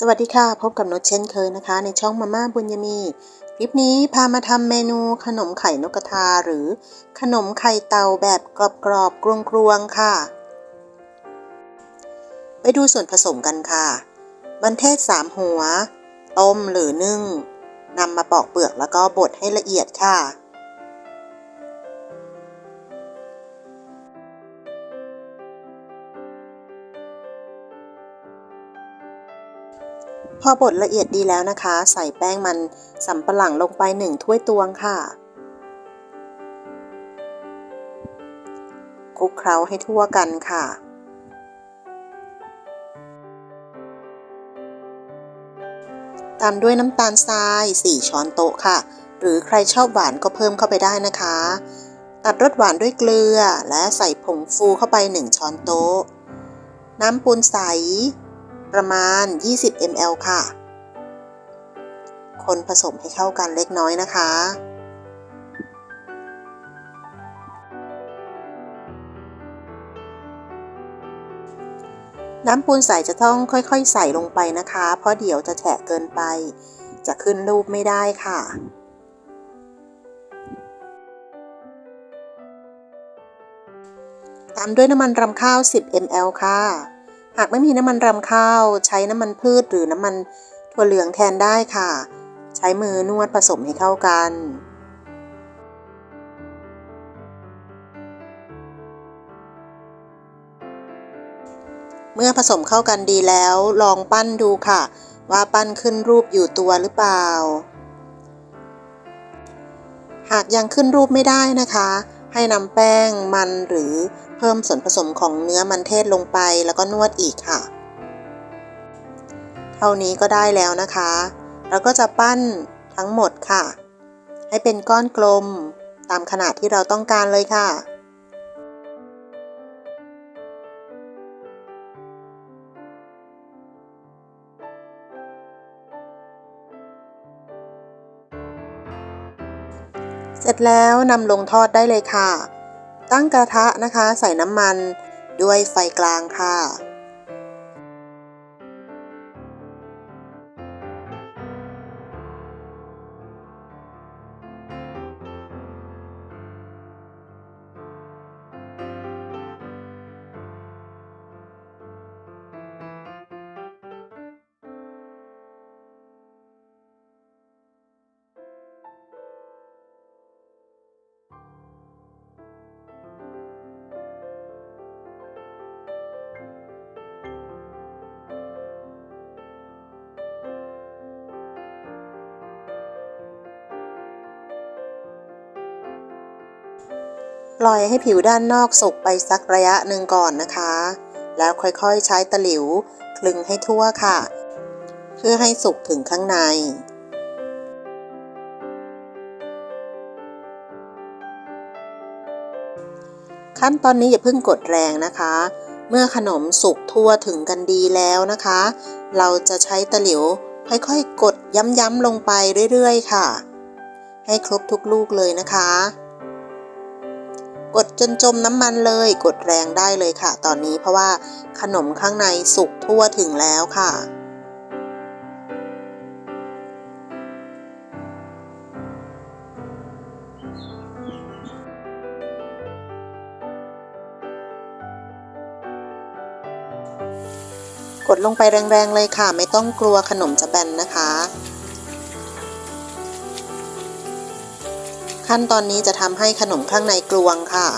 สวัสดีค่ะ พบกับนุชเช่นเคยนะคะ ในช่องมาม่าบุญยมี คลิปนี้พามาทำเมนูขนมไข่นกกระทาหรือขนมไข่เตาแบบกรอบๆกรวงๆค่ะ ไปดูส่วนผสมกันค่ะ มันเทศสามหัว ต้มหรือนึ่งนำมาปอกเปลือกแล้วก็บดให้ละเอียดค่ะ พอบดละเอียดดีแล้วนะคะ ใส่แป้งมันสำปะหลังลงไปหนึ่งถ้วยตวงค่ะคลุกเคล้าให้ทั่วกันค่ะ ตามด้วยน้ำตาลทราย 4 ช้อนโต๊ะค่ะ หรือใครชอบหวานก็เพิ่มเข้าไปได้นะคะ ตัดรสหวานด้วยเกลือ และใส่ผงฟูเข้าไป 1 ช้อนโต๊ะ น้ำปูนใส ประมาณ 20 ml ค่ะ คนผสมให้เข้ากันเล็กน้อยนะคะ น้ำปูนใสจะต้องค่อยๆ ใส่ลงไปนะคะ เพราะเดี๋ยวจะแฉะเกินไป จะขึ้นรูปไม่ได้ค่ะตามด้วยน้ำมันรำข้าว 10 ml ค่ะ หากไม่มีน้ำมันรำข้าว ใช้น้ำมันพืชหรือน้ำมันถั่วเหลืองแทนได้ค่ะ ใช้มือนวดผสมให้เข้ากัน เมื่อผสมเข้ากันดีแล้วลองปั้นดูค่ะ ว่าปั้นขึ้นรูปอยู่ตัวหรือเปล่า หากยังขึ้นรูปไม่ได้นะคะ ให้นำแป้งมันหรือเพิ่มส่วนผสมของเนื้อมันเทศลงไปแล้วก็นวดอีกค่ะ เท่านี้ก็ได้แล้วนะคะ เราก็จะปั้นทั้งหมดค่ะ ให้เป็นก้อนกลมตามขนาดที่เราต้องการเลยค่ะ เสร็จแล้วนำลงทอดได้เลยค่ะ ตั้งกระทะนะคะ ใส่น้ำมันด้วยไฟกลางค่ะ ปล่อยให้ผิวด้านนอกสุกไปสักระยะหนึ่งก่อนนะคะ แล้วค่อยๆใช้ตะหลิวคลึงให้ทั่วค่ะ เพื่อให้สุกถึงข้างใน ขั้นตอนนี้อย่าเพิ่งกดแรงนะคะ เมื่อขนมสุกทั่วถึงกันดีแล้วนะคะ เราจะใช้ตะหลิวค่อยๆกดย้ำๆลงไปเรื่อยๆ ค่ะ ให้ครบทุกลูกเลยนะคะ กดจนจมน้ำมันเลย กดแรงได้เลยค่ะ ตอนนี้เพราะว่าขนมข้างในสุกทั่วถึงแล้วค่ะ กดลงไปแรงๆเลยค่ะ ไม่ต้องกลัวขนมจะแบนนะคะ ขั้นตอนนี้จะทำให้ขนมข้างในกลวงค่ะ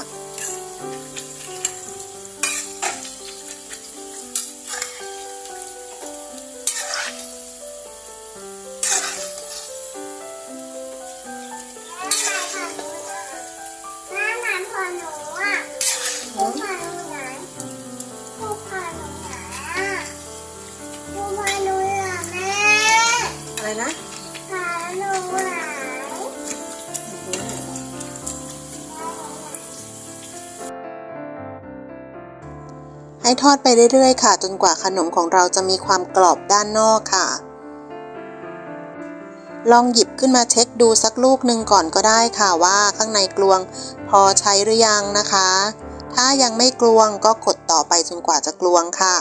ให้ทอดไปเรื่อยๆ ค่ะ จนกว่าขนมของเราจะมีความกรอบด้านนอกค่ะ ลองหยิบขึ้นมาเช็คดูสักลูกหนึ่งก่อนก็ได้ค่ะว่าข้างในกลวงพอใช้หรือยังนะคะ ถ้ายังไม่กลวงก็กดต่อไปจนกว่าจะกลวงค่ะ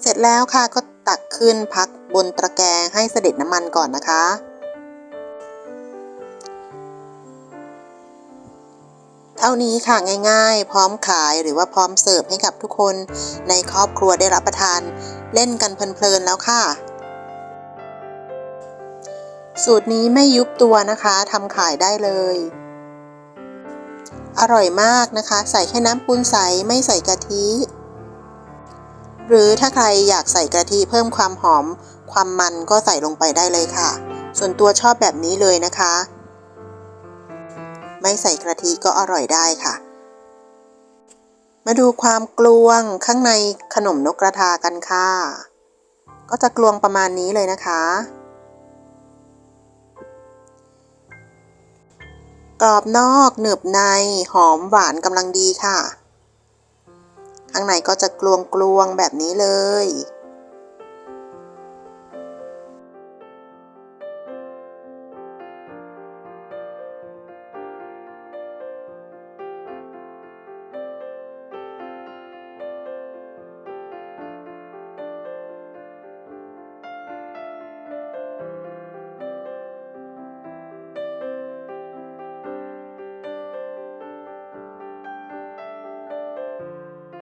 เสร็จแล้วค่ะก็ตักขึ้นพักบนตะแกรงให้เสด็จน้ำมันก่อนนะคะ ท่านี้ค่ะง่ายๆ พร้อมขายหรือว่าพร้อมเสิร์ฟให้กับทุกคนในครอบครัวได้รับประทานเล่นกันเพลินๆแล้วค่ะ สูตรนี้ไม่ยุบตัวนะคะทำขายได้เลย อร่อยมากนะคะ ใส่แค่น้ำปูนใสไม่ใส่กะทิ หรือถ้าใครอยากใส่กะทิเพิ่มความหอม ความมันก็ใส่ลงไปได้เลยค่ะ ส่วนตัวชอบแบบนี้เลยนะคะ ไม่ใส่กะทิก็อร่อยได้ค่ะ มาดูความกลวงข้างในขนมนกกระทากันค่ะ ก็จะกลวงประมาณนี้เลยนะคะ กรอบนอกหนึบในหอมหวานกำลังดีค่ะ ข้างในก็จะกลวงกลวงแบบนี้เลย